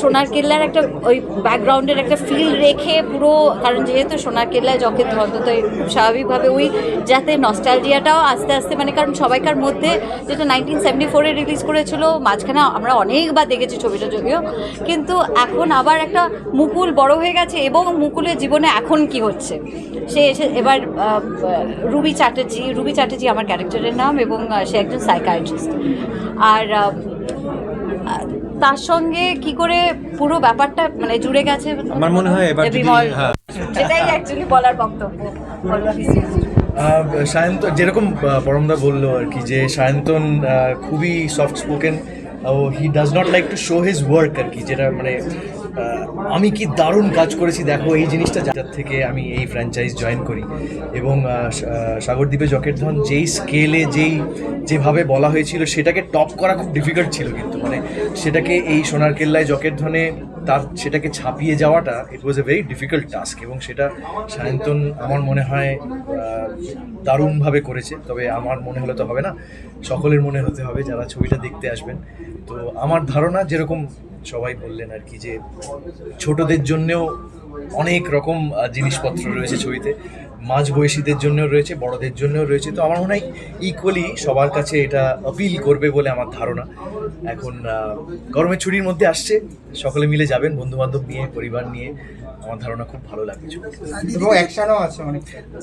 সোনার কেল্লার একটা ওই ব্যাকগ্রাউন্ডের একটা ফিল রেখে পুরো, কারণ যেহেতু সোনার কেল্লায় যকের ধর্ম তো স্বাভাবিকভাবে ওই যাতে নস্টালজিয়াটাও আস্তে আস্তে মানে কারণ সবাইকার মধ্যে যেটা নাইনটিন সেভেন্টি ফোরে রিলিজ করেছিল, মাঝখানে আমরা অনেকবার দেখেছি ছবিটা যদিও, কিন্তু এখন আবার একটা মুকুল বড় হয়ে গেছে এবং মুকুলের জীবনে এখন কি হচ্ছে? সে এসে এবার রুবি চ্যাটার্জি রুবি চ্যাটার্জি আমার ক্যারেক্টারের নাম এবং সে একজন সাইকাইট্রিস্ট আর তার সঙ্গে কি করে পুরো ব্যাপারটা মানে জুড়ে গেছে? আমার মনে হয় এবার যদি বিমল হ্যাঁ। সেটাই অ্যাকচুয়ালি বলার বক্তব্য। সায়ন্ত যেরকম পরমদা বলল আর কি যে সায়ন্তন খুবই soft spoken O he does not like to show his work আর কি, যেটা মানে আমি কি দারুণ কাজ করেছি, দেখো, এই জিনিসটা যার থেকে আমি এই ফ্র্যাঞ্চাইজ জয়েন করি। এবং সাগরদ্বীপে জকের ধন যেই স্কেলে যেই, যেভাবে বলা হয়েছিল, সেটাকে টপ করা খুব ডিফিকাল্ট ছিল কিন্তু। মানে সেটাকে এই সোনার কেল্লায় জকের ধনে তার সেটাকে ছাপিয়ে যাওয়াটা it was a very difficult task এবং সেটা সায়ন্তন আমার মনে হয় দারুণভাবে করেছে। তবে আমার মনে হলে তো হবে না, সকলের মনে হতে হবে যারা ছবিটা দেখতে আসবেন। তো আমার ধারণা যেরকম সবাই বললেন আর কি যে ছোটদের জন্যেও অনেক রকম জিনিসপত্র রয়েছে ছবিতে। মাঝ বয়সীদের জন্যও রয়েছে বড়দের জন্যও রয়েছে। তো আমার মনে হয় ইকুয়ালি সবার কাছে এটা অপিল করবে বলে আমার ধারণা। এখন গরমের ছুটির মধ্যে আসছে সকলে মিলে যাবেন বন্ধু বান্ধব নিয়ে পরিবার নিয়ে। আমার ধারণা খুব ভালো লাগবে এবং অ্যাকশনও আছে অনেক।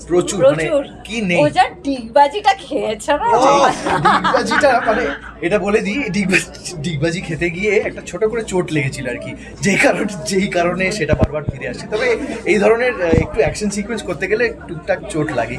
প্রচুর মানে কি নেই? ও যা টিকবাজিটা খেয়েছে না? ডিগবাজিটা মানে এটা বলে দিই ডিগবাজি ডিগবাজি খেতে গিয়ে একটা ছোট করে চোট লেগেছিল আর কি। যেই কারণে যেই কারণে সেটা বারবার ফিরে আসছে। তবে এই ধরনের একটু অ্যাকশন সিকোয়েন্স করতে গেলে টুকটাক চোট লাগে